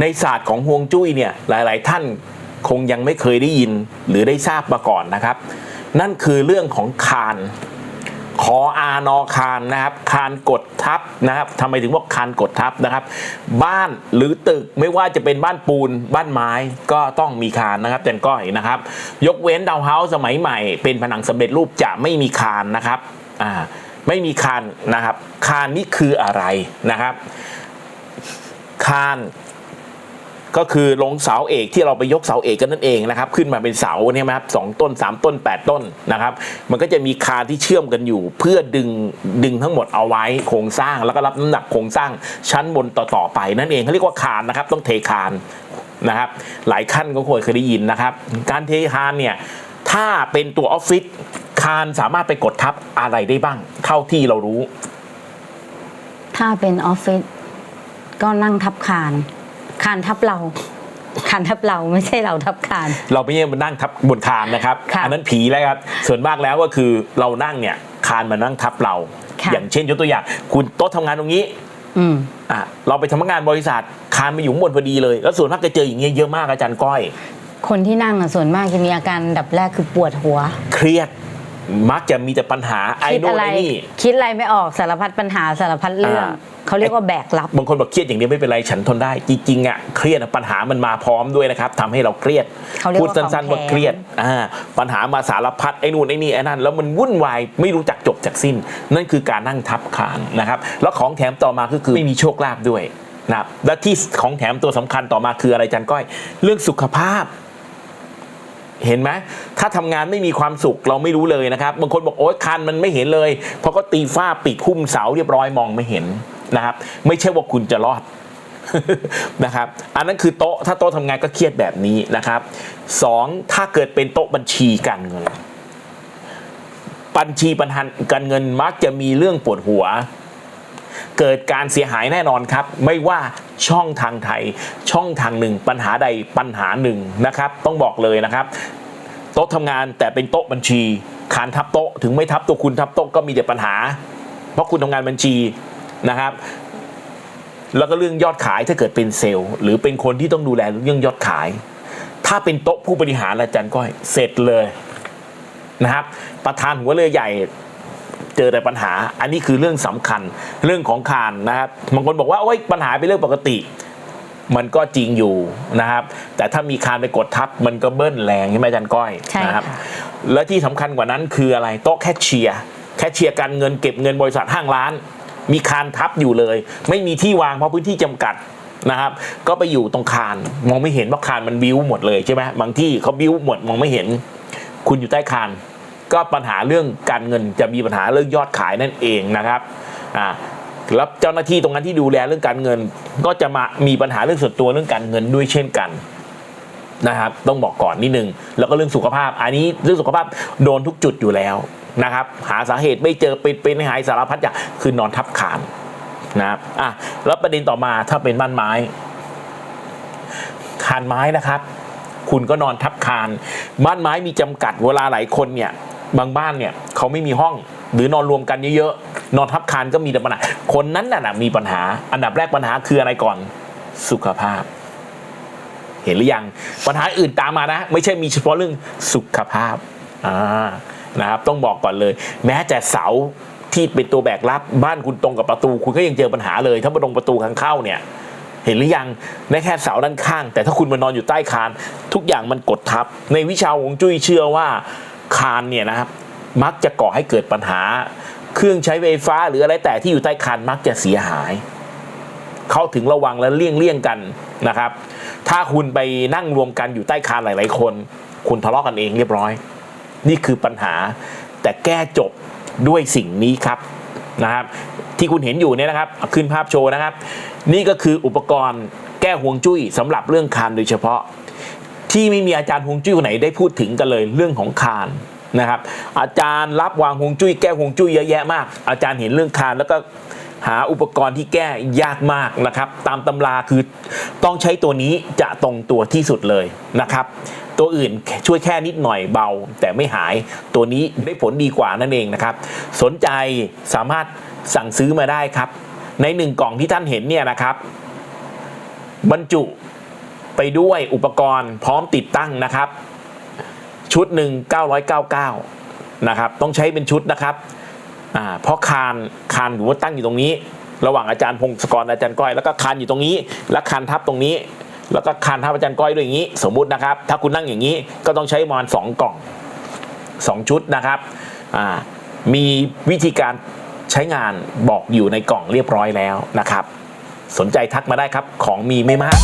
ในศาสตร์ของฮวงจุ้ยเนี่ยหลาย ๆ ท่านคงยังไม่เคยได้ยินหรือได้ทราบมาก่อนนะครับ นั่นคือเรื่องของคานขออานอคานนะครับคานกดทับนะครับทำไมถึงบอกคานกดทับนะครับ บ้านหรือตึกไม่ว่าจะเป็นบ้านปูนบ้านไม้ก็ต้องมีคานนะครับแต่ก้อยนะครับ ยกเว้นดาวน์เฮาส์สมัยใหม่ เป็นผนังสำเร็จรูปจะไม่มีคานนะครับอ่าไม่มีคานนะครับ คานนี่คืออะไรนะครับ คาน ก็คือลงเสาเอกที่เราไปยกเสาเอกกันนั่นเองนะครับขึ้นมาเป็นเสาเนี่ยนะครับสองต้นสามต้นแปดต้นนะครับ มันก็จะมีคานที่เชื่อมกันอยู่ เพื่อดึงดึงทั้งหมดเอาไว้โครงสร้างแล้วก็รับน้ำหนักโครงสร้างชั้นบนต่อๆไปนั่นเองเขาเรียกว่าคานนะครับต้องเทคานนะครับ หลายขั้นก็ควรเคยได้ยินนะครับ การเทคานเนี่ยถ้าเป็นตัวออฟฟิศคานสามารถไปกดทับอะไรได้บ้าง เท่าที่เรารู้ ถ้าเป็นออฟฟิศก็นั่งทับคาน คานทับเราคานทับเราไม่ใช่เราทับคาน เราไม่ใช่มานั่งทับบนคานนะครับค่ะอันั้นผีแล้วครับ ส่วนมากแล้วก็คือเรานั่งเนี่ยคานมานั่งทับเราค่ะอย่างเช่นยกตัวอย่างคุณโต๊ะทำงานตรงนี้อืมอะเราไปทำงานบริษัทคานมาอยู่ข้างบนพอดีเลย แล้วส่วนมากจะเจออย่างเงี้ยเยอะมากอาจารย์ก้อย คนที่นั่งอะส่วนมากจะมีอาการดับแรกคือปวดหัว เครียดมักจะมีแต่ปัญหาไอ้คิดโน่นอะไรไอ้นี่คิดอะไรไม่ออกสารพัดปัญหาสารพัดเรื่องอ่า เขาเรียกว่าแบกรับบางคนบอกเครียดอย่างเดียวไม่เป็นไรฉันทนได้ จริงๆอะเครียดอะปัญหามันมาพร้อมด้วยนะครับทำให้เราเครียดเขาเรียกพูดว่าสั้นๆของว่าแถมเครียดอ่าปัญหามาสารพัดไอ้นู่นไอ้นี่ไอ้นั่นแล้วมันวุ่นวายไม่รู้จักจบจากสิ้น นั่นคือการนั่งทับคานนะครับแล้วของแถมต่อมาก็คือไม่มีโชคลาภด้วยนะครับและที่ของแถมตัวสำคัญต่อมาคืออะไรจันก้อย เรื่องสุขภาพเห็นไหมถ้าทำงานไม่มีความสุขเราไม่รู้เลยนะครับ บางคนบอกโอ๊ยคันมันไม่เห็นเลยเพราะก็ตีฝ้าปิดหุ้มเสาเรียบร้อยมองไม่เห็น นะครับ ไม่ใช่ว่าคุณจะรอดนะครับ อันนั้นคือโต๊ะ ถ้าโต๊ะทำงานก็เครียดแบบนี้นะครับสองถ้าเกิดเป็นโต๊ะบัญชีการเงิน บัญชีปัญหาการเงินมักจะมีเรื่องปวดหัว เกิดการเสียหายแน่นอนครับ ไม่ว่าช่องทางไทย ช่องทางหนึ่ง ปัญหาใดปัญหาหนึ่งนะครับ ต้องบอกเลยนะครับโต๊ะทำงานแต่เป็นโต๊ะบัญชีขานทับโต๊ะถึงไม่ทับตัวคุณทับโต๊ะก็มีแต่ปัญหา เพราะคุณทำงานบัญชี นะครับ แล้วก็เรื่องยอดขายถ้าเกิดเป็นเซลล์ หรือเป็นคนที่ต้องดูแลเรื่องยอดขาย ถ้าเป็นโต๊ะผู้บริหารอาจารย์ก้อยเสร็จเลยนะครับ ประธานหัวเรือใหญ่เจอแต่ปัญหา อันนี้คือเรื่องสำคัญเรื่องของคานนะครับบางคนบอกว่าโอ้ยปัญหาเป็นเรื่องปกติ มันก็จริงอยู่นะครับ แต่ถ้ามีคานไปกดทับมันก็เบิ้ลแรงใช่ไหมอาจารย์ก้อยใช่นะครับค่ะและที่สำคัญกว่านั้นคืออะไรโต๊ะแคชเชียร์แคชเชียร์การเงินเก็บเงินบริษัทห้างร้าน มีคานทับอยู่เลย ไม่มีที่วางเพราะพื้นที่จำกัดนะครับ ก็ไปอยู่ตรงคานมองไม่เห็นเพราะคานมันบิ้วหมดเลยใช่ไหมบางที่เขาบิ้วหมดมองไม่เห็น คุณอยู่ใต้คานก็ปัญหาเรื่องการเงินจะมีปัญหาเรื่องยอดขายนั่นเองนะครับอ่าแล้วเจ้าหน้าที่ตรงนั้นที่ดูแลเรื่องการเงิน ก็จะมามีปัญหาเรื่องส่วนตัวเรื่องการเงินด้วยเช่นกันนะครับ ต้องบอกก่อนนิดนึงแล้วก็เรื่องสุขภาพ อันนี้เรื่องสุขภาพโดนทุกจุดอยู่แล้ว นะครับ หาสาเหตุไม่เจอป็นเป็นหายสารพัดอย่างคือนอนทับขานนะครับอะแล้วประเด็นต่อมาถ้าเป็นบ้านไม้คานไม้นะครับ คุณก็นอนทับคาน บ้านไม้มีจำกัดเวลาหลายคนเนี่ยบางบ้านเนี่ยเขาไม่มีห้องหรือนอนรวมกันเยอะๆนอนทับคานก็มีแต่ปัญหาคนนั้นน่ะมีปัญหา อันดับแรกปัญหาคืออะไรก่อนสุขภาพ เห็นหรือยังปัญหาอื่นตามมานะ ไม่ใช่มีเฉพาะเรื่องสุขภาพอ่า นะครับต้องบอกก่อนเลย แม้แต่เสาที่เป็นตัวแบกรับบ้านคุณตรงกับประตู คุณก็ยังเจอปัญหาเลย ถ้ามาตรงประตูทางเข้าเนี่ยเห็นหรือยังในแค่เสาด้านข้าง แต่ถ้าคุณมานอนอยู่ใต้คาน ทุกอย่างมันกดทับ ในวิชาฮวงจุ้ยเชื่อว่าคานเนี่ยนะครับ มักจะก่อให้เกิดปัญหา เครื่องใช้ไฟฟ้าหรืออะไรแต่ที่อยู่ใต้คานมักจะเสียหาย เขาถึงระวังและเลี่ยงเลี่ยงกันนะครับ ถ้าคุณไปนั่งรวมกันอยู่ใต้คานหลาย ๆ คน คุณทะเลาะกันเองเรียบร้อย นี่คือปัญหาแต่แก้จบด้วยสิ่งนี้ครับนะครับที่คุณเห็นอยู่เนี่ยนะครับขึ้นภาพโชว์นะครับ นี่ก็คืออุปกรณ์แก้ห่วงจุ้ยสำหรับเรื่องคานโดยเฉพาะ ที่ไม่มีอาจารย์ฮวงจุ้ยคนไหนได้พูดถึงกันเลยเรื่องของคานนะครับ อาจารย์รับวางฮวงจุ้ยแก้ฮวงจุ้ยเยอะแยะมาก อาจารย์เห็นเรื่องคานแล้วก็หาอุปกรณ์ที่แก้ยากมากนะครับ ตามตำราคือต้องใช้ตัวนี้จะตรงตัวที่สุดเลยนะครับ ตัวอื่นช่วยแค่นิดหน่อยเบา แต่ไม่หายตัวนี้ได้ผลดีกว่านั่นเองนะครับ สนใจสามารถสั่งซื้อมาได้ครับ ในหนึ่งกล่องที่ท่านเห็นเนี่ยนะครับ บรรจุไปด้วยอุปกรณ์พร้อมติดตั้งนะครับ ชุดหนึ่ง999 นะครับ ต้องใช้เป็นชุดนะครับเพราะคานคานหรือว่าตั้งอยู่ตรงนี้ ระหว่างอาจารย์พงศกรอาจารย์ก้อยแล้วก็คานอยู่ตรงนี้ แล้วคานทับตรงนี้ แล้วก็คานทับอาจารย์ก้อยด้วยอย่างนี้ สมมุตินะครับ ถ้าคุณนั่งอย่างนี้ก็ต้องใช้มอนสองกล่องสองชุดนะครับมีวิธีการใช้งานบอกอยู่ในกล่องเรียบร้อยแล้วนะครับ สนใจทักมาได้ครับของมีไม่มาก